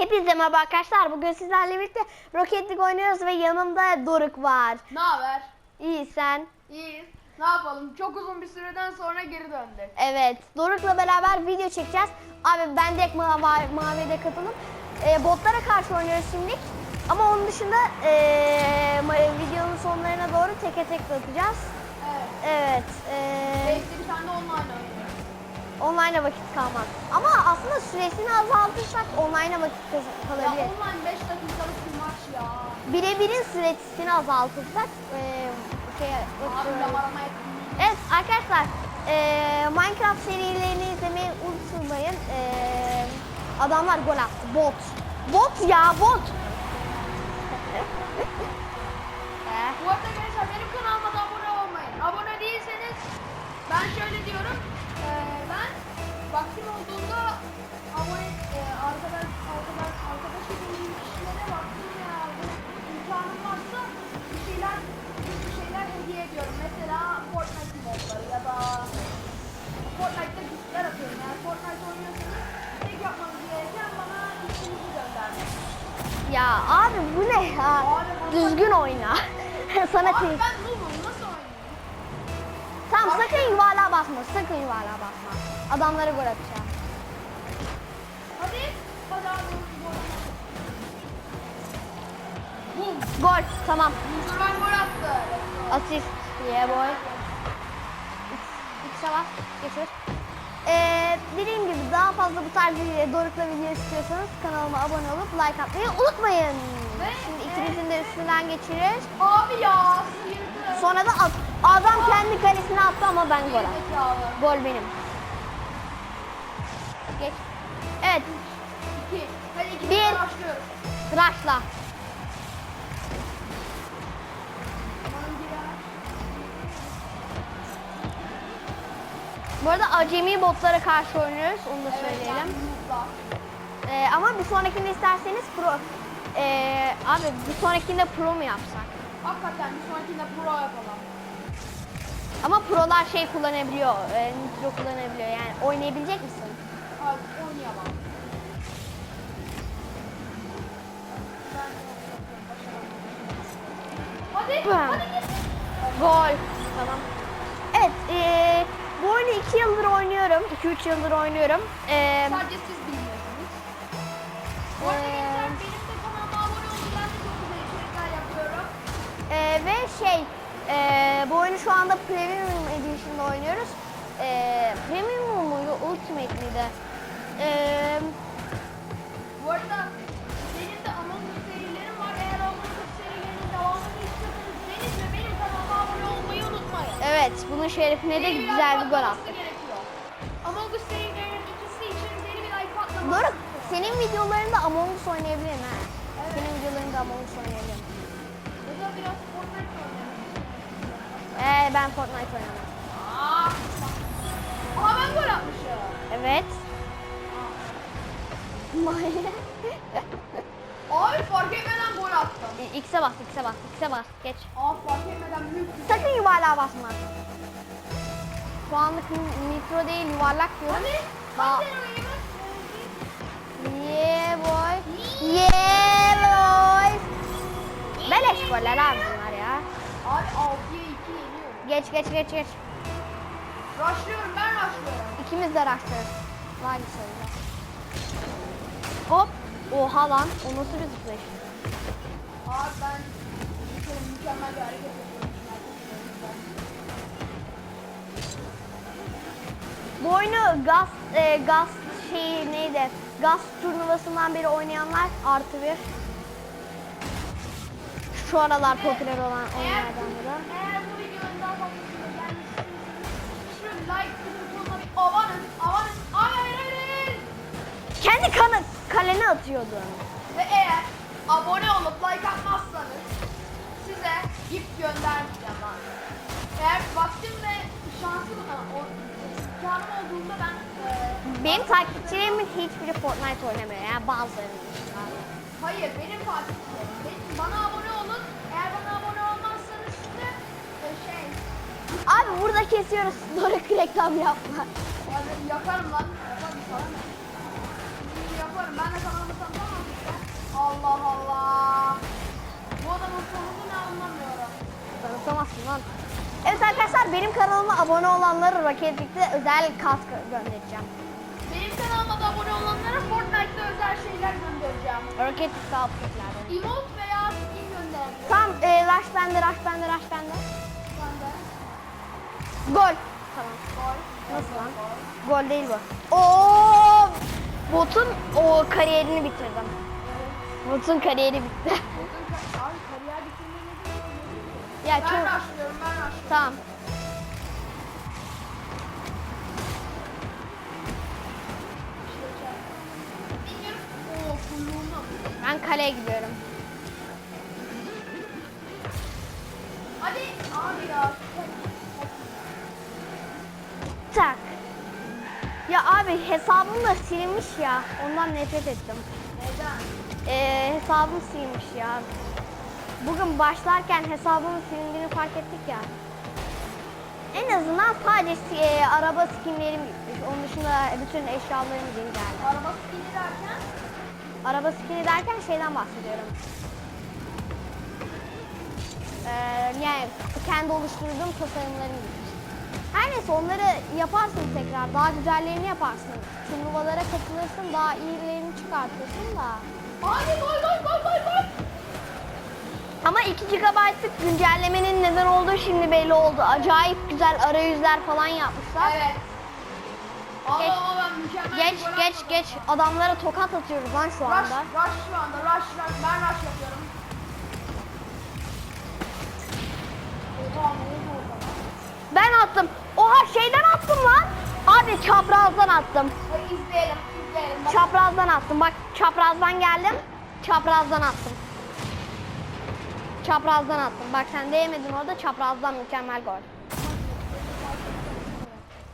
Hepinize merhaba arkadaşlar. Bugün sizlerle birlikte Rocket League oynuyoruz ve yanımda Doruk var. Ne haber? İyi sen? İyiyiz. Ne yapalım? Çok uzun bir süreden sonra geri döndük. Evet. Doruk'la beraber video çekeceğiz. Abi ben de ma ma- maviye katılım. Ee, botlara karşı oynuyoruz şimdilik. Ama onun dışında ma- videonun sonlarına doğru teke tek bakacağız. Evet. Evet. ee, Belki bir tane online oynuyoruz. Online'a vakit kalmaz. Ama aslında süresini azaltırsak online'a vakit kaz- Ya kalabilir. online 5 dakikalık bir maç ya. Birebirin süresini azaltırsak ee, şey, Abi yamarama etkinliği. Evet arkadaşlar eee, Minecraft serilerini izlemeyi unutmayın. Eee, adamlar gol attı. Bot. Bot ya bot. Bu arada gençler benim kanalıma da abone olmayın. Abone değilseniz ben şöyle diyorum. Vaktim olduğunda abone eee, arkadaş arkadaş arkadaş edindiğim kişilere vaktim ya bu imkanım varsa bir şeyler bir şeyler hediye ediyorum. Mesela Fortnite modları ya da Fortnite'da güçler atıyorum. Yani Fortnite oynuyorsanız tek yapmanız gereken bana isminizi göndermek. ya abi bu ne ya? Düzgün oyna. Sana Abi ben noob'um nasıl oynayayım? Tamam sakın yuvarlığa basma. Sakın yuvarlığa basma. Adamlara gol atacağım. Hadi. Hadi abi. Bum. Gol. Tamam. Hemen gol attı. Asist. Yeah boy. X'e bas. Geçir. Ee, dediğim gibi daha fazla bu tarz Doruk'la video istiyorsanız kanalıma abone olup like atmayı unutmayın. Ve- Şimdi ikimizin de üstünden geçirir. Abi ya. Sonra da at. Adam kendi kalesine attı ama ben gol attım. Gol benim. Geç. Evet. İki. Hadi iki. Bir. Başlıyoruz. Girer. Bu arada acemi botlara karşı oynuyoruz. Onu da Evet, söyleyelim. noob'lar. Ee, ama bir sonrakinde isterseniz pro. Ee, abi bir sonrakinde pro mu yapsak? Hakikaten bir sonrakinde pro yapalım. Ama prolar şey kullanabiliyor, e, nitro kullanabiliyor yani oynayabilecek misin? Hadi Hadi. Git. Gol. Tamam. Evet, e, bu oyunu 2 yıldır oynuyorum, 2-3 yıldır oynuyorum. E, Sadece siz bilmiyorsunuz. Bu arada Ee, benim de kanalıma abone olun. Çok güzel içerikler yapıyorum. ve şey, e, bu oyunu şu anda Premium Edition'da oynuyoruz. E, Premium muydu, Ultimate miydi? E, Bu arada benim de Among Us var. Eğer Among Us serilerinin devamını istiyorsanız beni ve benim kanalıma abone olmayı unutmayın. evet, bunun şerefine de bir güzel bir gol patlaması attık. gerekiyor. Among Us serilerinin ikisi için beni bir like patlaması. Doruk, senin videolarında Among Us oynayabilirim ha. Senin videolarında Among Us oynayabilirim. Ya da biraz Fortnite oynayalım. Ee, ben Fortnite oynamam. Aa, Aha ben gol atmışım. Evet. Abi fark etmeden gol attım. X'e bas, X'e bas, X'e bas. Geç. Aa fark etmeden büyük bir Sakın yuvarlığa basma. Şu anlık mikro değil yuvarlak diyorum. Hadi. Aa. Hadi. Yeah boy. Yeah boy. Beleş goller abi bunlar ya. Abi 6'ya 2 yeniyorum. Geç geç geç geç. Rushlıyorum ben rushlıyorum. İkimiz de raşlarız. Var bir sayıda. Hop. Oha lan. O nasıl bir zıplayış? Abi ben mükemmel bir hareket yapıyorum. Bu oyunu gaz e, gaz şeyi neydi? Gaz turnuvasından beri oynayanlar artı bir. Şu aralar popüler olan oyunlardan biri. eğer bu videonun daha fazlasını like abanın. Abanın. Ay hayır hayır hayır. Kendi kanı kalene atıyordun. Ve eğer abone olup like atmazsanız size gift göndermeyeceğim ben. Eğer vaktim ve şansım o imkanım olduğunda ben e, Benim takipçilerimin hiçbiri Fortnite oynamıyor. Yani bazılarının hayır benim takipçilerim. Benim, bana abone olun. Eğer bana abone olmazsanız size e, şey Abi burada kesiyoruz. Doruk reklam yapma. Hadi yakarım lan. Yakarım sana Allah Allah. Bu adamın konusu ne anlamıyorum. Tanıtamazsın lan. Evet arkadaşlar benim kanalıma abone olanlara Rocketlik'te özel katkı göndereceğim. Benim kanalıma da abone olanlara Fortnite'da özel şeyler göndereceğim. Rocketlik'te update'lerden. Emote veya skin göndereceğim. Tamam e, rush bende, rush bende, rush. Bende. Gol. Tamam. Gol. Nasıl lan? Gol değil bu. Oo! Botun o kariyerini bitirdim. Botun kariyeri bitti. Abi kariyer bitirme ne ya Ben çok... rushlıyorum ben rushlıyorum. Tamam. Bilmiyorum. Oo kulluğuma. Ben kaleye gidiyorum. Hadi abi ya. Tak. Ya abi hesabım da silinmiş ya. Ondan nefret ettim. Neden? Ee, hesabım silmiş ya. Bugün başlarken hesabımın silindiğini fark ettik ya. En azından sadece e, araba skinlerim gitmiş. Onun dışında bütün eşyalarım geldi. Araba skini derken Araba skini derken şeyden bahsediyorum. Ee, yani kendi oluşturduğum tasarımlarım gitmiş. Her neyse onları yaparsın tekrar. Daha güzellerini yaparsın. Turnuvalara katılırsın. Daha iyilerini çıkartırsın da. Abi gol gol gol gol gol. Ama 2 GB'lık güncellemenin neden olduğu şimdi belli oldu. Acayip güzel arayüzler falan yapmışlar. Evet. Geç. ben mükemmel Geç geç geç adamlara tokat atıyoruz lan şu Rush, anda. rush şu anda, rush, rush. Ben rush yapıyorum. Ben attım. Oha şeyden attım lan. Abi çaprazdan attım. Hadi izleyelim, Bak, Çaprazdan attım. Bak çaprazdan geldim. Çaprazdan attım. Çaprazdan attım. Bak sen değmedin orada çaprazdan mükemmel gol.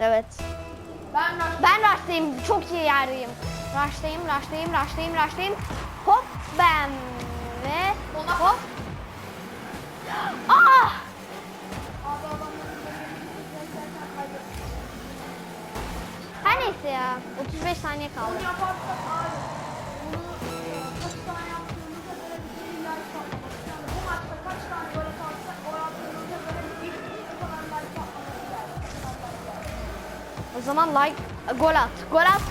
Evet. ben rush. Ben rushtayım. Çok iyi yerdeyim. Rushtayım, rushtayım, rushtayım, rushtayım. Hop bam ve hop. Ah! Geldi. Ne kadar like geldi. O zaman like, gol at. Gol at.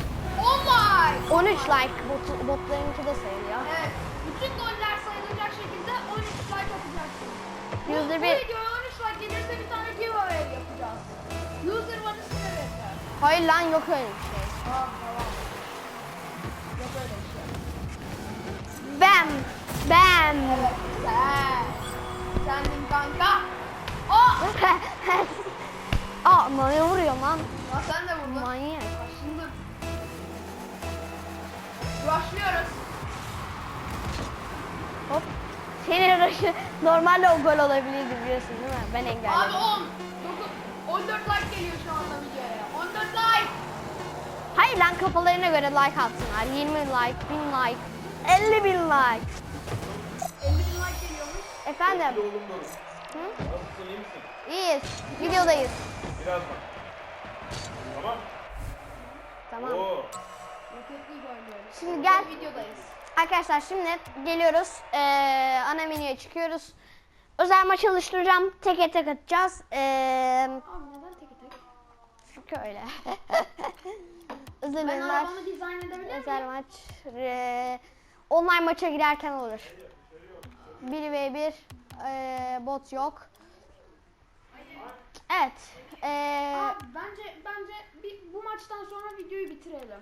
Oh my! 13 like. Bot, botlarınki de sayılıyor. Evet. Hayır lan yok öyle bir şey. Tamam tamam. Yok öyle bir şey. Bam. Bam. Evet sen. Sendin kanka. Aa! Aa ne vuruyor lan? Ya sen de vurdun. Manyak. Başındır. Rushlıyoruz. Hop. Senin rush'ı normalde o gol olabilirdi biliyorsun değil mi? Ben Abi engelledim. 10, 9, 14 like geliyor şu anda videoya. 14 like. Hayır lan kafalarına göre like atsınlar. 20 like, 1000 like, 50 bin like. 50 bin like geliyormuş. Efendim? Hı? Nasılsın iyi misin? İyiyiz. Videodayız. Birazdan. Tamam. Tamam. Oo. Oynuyoruz. Şimdi gel. Videodayız. Arkadaşlar şimdi geliyoruz. Ee, ana menüye çıkıyoruz. Özel maç oluşturacağım. Teke tek atacağız. Ee, Abi neden tek tek? çünkü öyle. Özel Ben arabamı dizayn edebilir özel maç. ee, online maça girerken olur. 1v1 ee, bot yok. Evet. Ee, Abi bence bence bir, bu maçtan sonra videoyu bitirelim.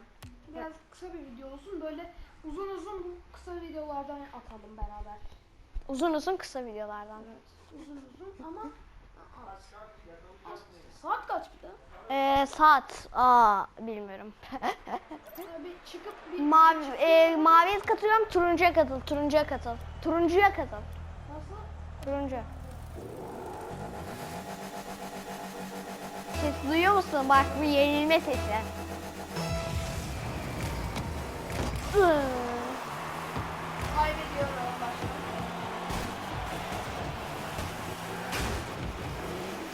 Biraz kısa bir video olsun. Böyle uzun uzun bu kısa videolardan atalım beraber. uzun uzun kısa videolardan. Uzun uzun ama. Saat kaç bir de? Ee, saat aa bilmiyorum. Bir çıkıp bir Mavi, e, maviye katılıyorum, turuncuya katıl, turuncuya katıl. Turuncuya katıl, nasıl? turuncu. Ses duyuyor musun? Bak bu yenilme sesi. Iı.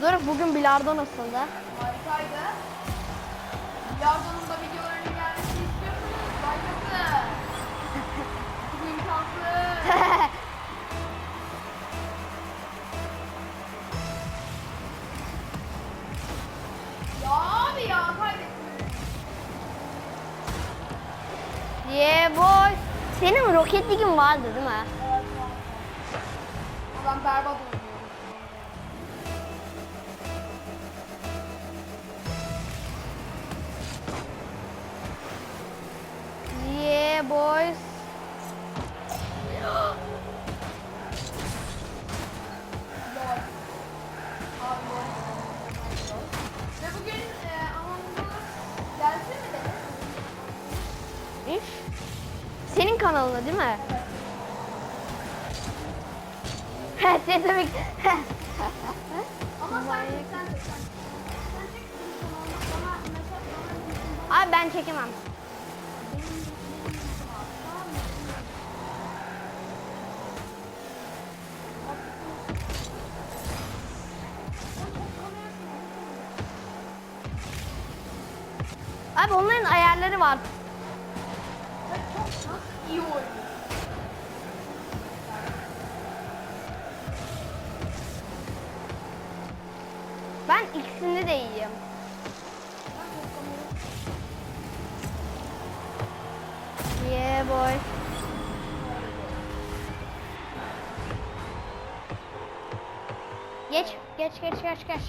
Dur bugün bilardo nasıldı? Harikaydı. Bilardo'nun da videolarını gelmesini istiyorsunuz. Başlasın. bugün şanslı. Yeah boy. Senin roket ligin vardı değil mi? Evet. Ben berbat oldum. Çek, bizim kanalına bana mesaj, bana linkini Abi ben çekemem. Abi onların ayarları var. İyi oynuyor. Ben ikisinde de iyiyim. Yeah boy. Geç, geç, geç, geç, geç.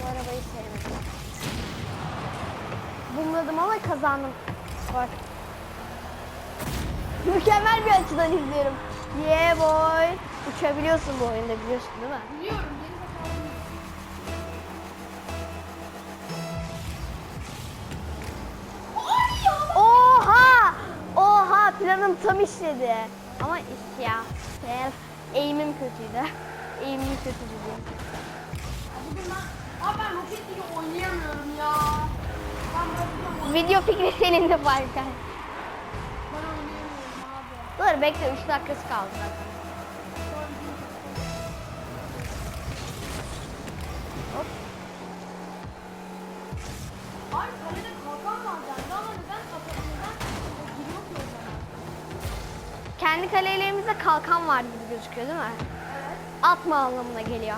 Bu arabayı sevmedim. Bulmadım ama kazandım. Bak. Mükemmel bir açıdan izliyorum. Yeah boy. Uçabiliyorsun bu oyunda biliyorsun değil mi? Biliyorum! Oha! Oha planım tam işledi. Ama iş ya. Fail. Eğimim kötüydü. Eğimim kötüydü diyeyim. Bugün ben, abi ben Rocket League oynayamıyorum ya. Video fikri senin de abi. Dur bekle 3 dakikası kaldı zaten. Sonra bir gün Hop. Ay kalede kalkan var bende ama neden kalkan neden giriyor ki o zaman? Kendi kalelerimizde kalkan var gibi gözüküyor değil mi? Evet. Atma anlamına geliyor.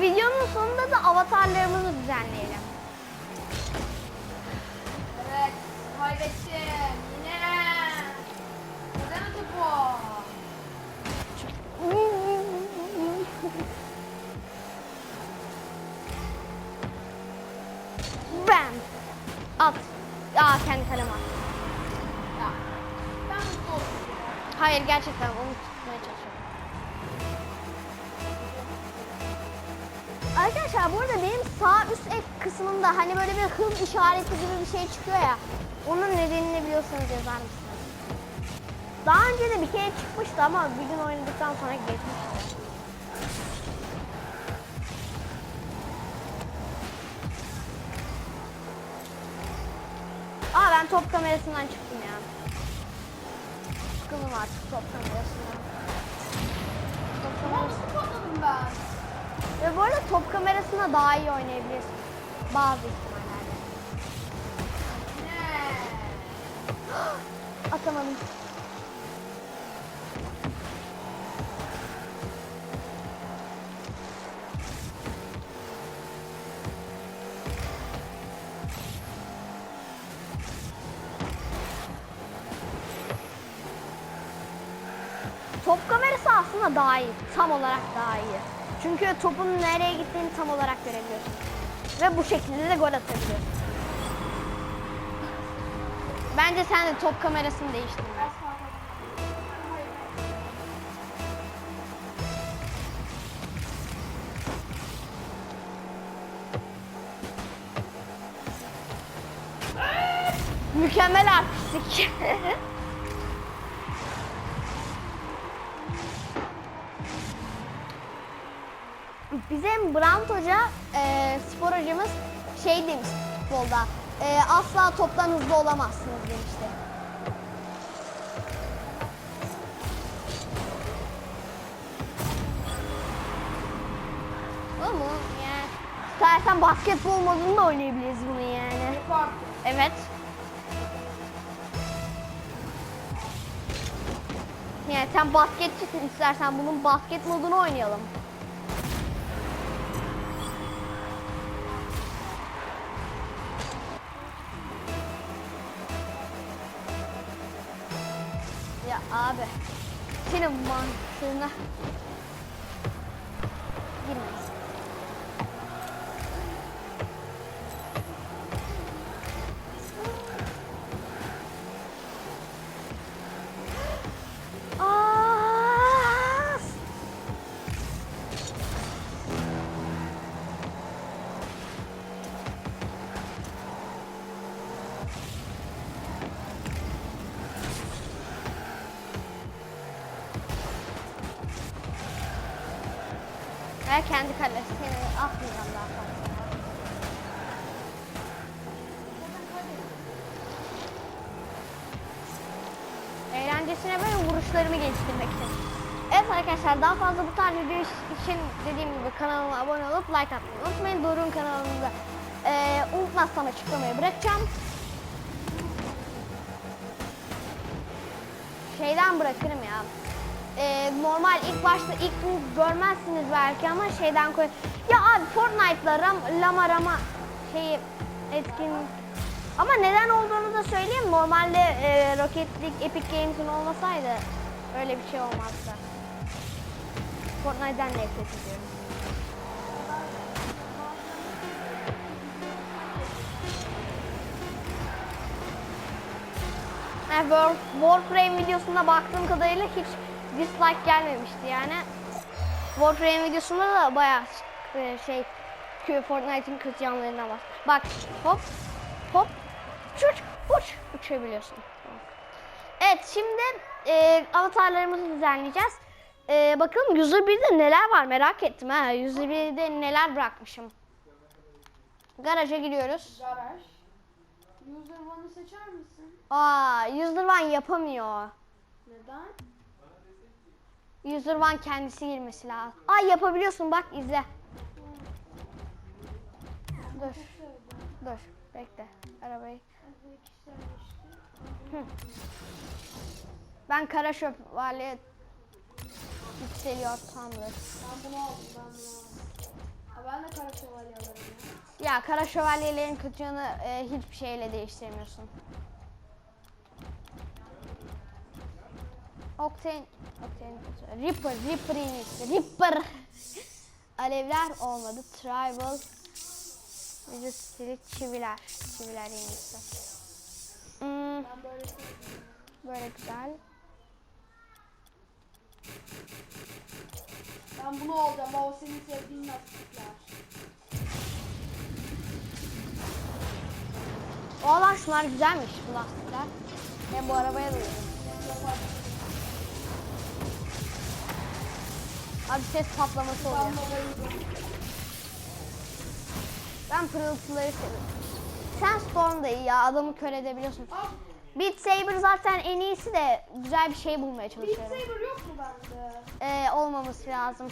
Videonun sonunda da avatarlarımızı düzenleyelim. Evet. Kaybettim. Yine. Neden atıp o? Bam. At. Aa kendi kaleme at. Ya. Ben mutlu oldum. Hayır gerçekten onu Arkadaşlar burada benim sağ üst ek kısmında hani böyle bir hız işareti gibi bir şey çıkıyor ya. Onun nedenini biliyorsanız yazar mısınız? Daha önce de bir kere çıkmıştı ama bir gün oynadıktan sonra geçmişti. Aa ben top kamerasından çıktım ya. Sıkıldım artık top kamerasından. Top Ama kamerası. nasıl patladım ben? Ve bu arada top kamerasına daha iyi oynayabilirsin. Bazı ihtimallerde. Atamadım. Top kamerası aslında daha iyi. Tam olarak daha iyi. Çünkü topun nereye gittiğini tam olarak görebiliyorsun. Ve bu şekilde de gol atabiliyorsun. Bence sen de top kamerasını. Hayır. Mükemmel artistik. Bizim Brant Hoca, e, spor hocamız şey demiş futbolda, e, asla toptan hızlı olamazsınız demişti. Ama yani istersen basketbol modunda oynayabiliriz bunu yani. Evet. Yani sen basketçisin istersen bunun basket modunu oynayalım. Abi. Senin mantığına Ve kendi kalesini atmayacağım daha fazla. Eğlencesine böyle vuruşlarımı geliştirmek için. Evet arkadaşlar daha fazla bu tarz video için dediğim gibi kanalıma abone olup like atmayı unutmayın. Doruk'un kanalında eee unutmazsam açıklamaya bırakacağım. Şeyden bırakırım ya. Eee, normal ilk başta ilk görmezsiniz belki ama şeyden koy. Ya abi Fortnite'la Ram, Lama Rama şeyi etkin ama neden olduğunu da söyleyeyim. Normalde e, Rocket League Epic Games'in olmasaydı öyle bir şey olmazdı. Fortnite'den nefret ediyorum. Warframe videosunda baktığım kadarıyla hiç dislike gelmemişti yani. Warframe videosunda da bayağı e, şey Fortnite'in kötü yanlarına var. Bak hop hop uç uç uçabiliyorsun. Evet şimdi e, avatarlarımızı düzenleyeceğiz. E, bakalım %1'de neler var merak ettim ha. %1'de neler bırakmışım. Garaja giriyoruz. Garaj. User one'ı seçer misin? Aa, user one yapamıyor. Neden? User one kendisi girmesi lazım. Ay yapabiliyorsun bak izle. Dur. Dur. Bekle. Arabayı. Hı. Ben kara şövalye yükseliyor tamdır. Ben bunu aldım ben bunu aldım. Ha, ben de kara şövalye alırım ya. Ya kara şövalyelerin kötü yanı e, hiçbir şeyle değiştiremiyorsun. Octane, Octane, Reaper, Reaper en iyisi. Reaper. Alevler olmadı. Tribal. Vücut stili çiviler. Çiviler en iyisi. Hmm, böyle güzel. Ben bunu alacağım. O senin sevdiğin lastikler. Oğlan şunlar güzelmiş bu lastikler. Ben bu arabaya da Abi ses patlaması oluyor. Ben pırıltıları seviyorum. Sen Storm da iyi ya adamı kör edebiliyorsun. Beat Saber zaten en iyisi de güzel bir şey bulmaya Beat çalışıyorum. Saber yok mu bende? Ee, olmaması lazım.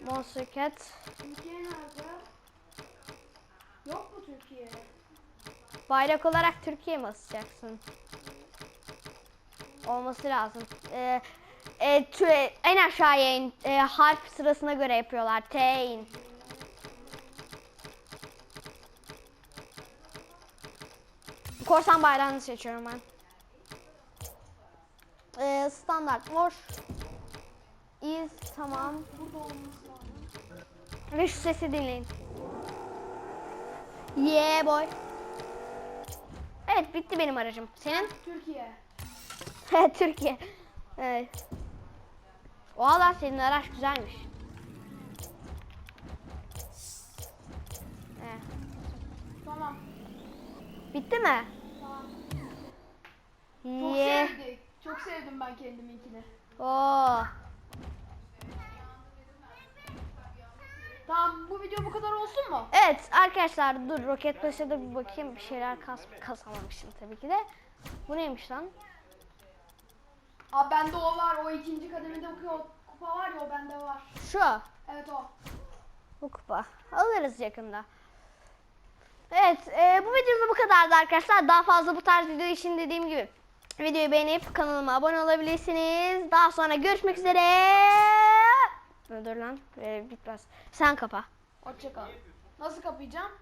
Monster Cat. Türkiye nerede? Yok mu Türkiye? Bayrak olarak Türkiye mi asacaksın? Olması lazım. Ee, e, tü- en aşağıya in. Ee, harf sırasına göre yapıyorlar. T in. Korsan bayrağını seçiyorum ben. Ee, standart war. Is tamam. Burada olması lazım. Ve şu sesi dinleyin. Yeah boy. Evet bitti benim aracım. Senin? Türkiye. Türkiye. Evet. Valla senin araç güzelmiş. Evet. Tamam. Bitti mi? Tamam. Çok Yeah. sevdik. Çok sevdim ben kendiminkini. Oo. Tamam bu video bu kadar olsun mu? Evet arkadaşlar dur Roket Paşa'da bir bakayım bir şeyler kas kasamamışım tabii ki de. Bu neymiş lan? Abi bende o var. O ikinci kademede o kupa var ya o bende var. Şu. Evet o. Bu kupa. Alırız yakında. Evet e, bu videomuz bu kadardı arkadaşlar. Daha fazla bu tarz video için dediğim gibi videoyu beğenip kanalıma abone olabilirsiniz. Daha sonra görüşmek üzere. Dur lan e, bitmez. Sen kapa. Hoşçakal. Nasıl kapayacağım?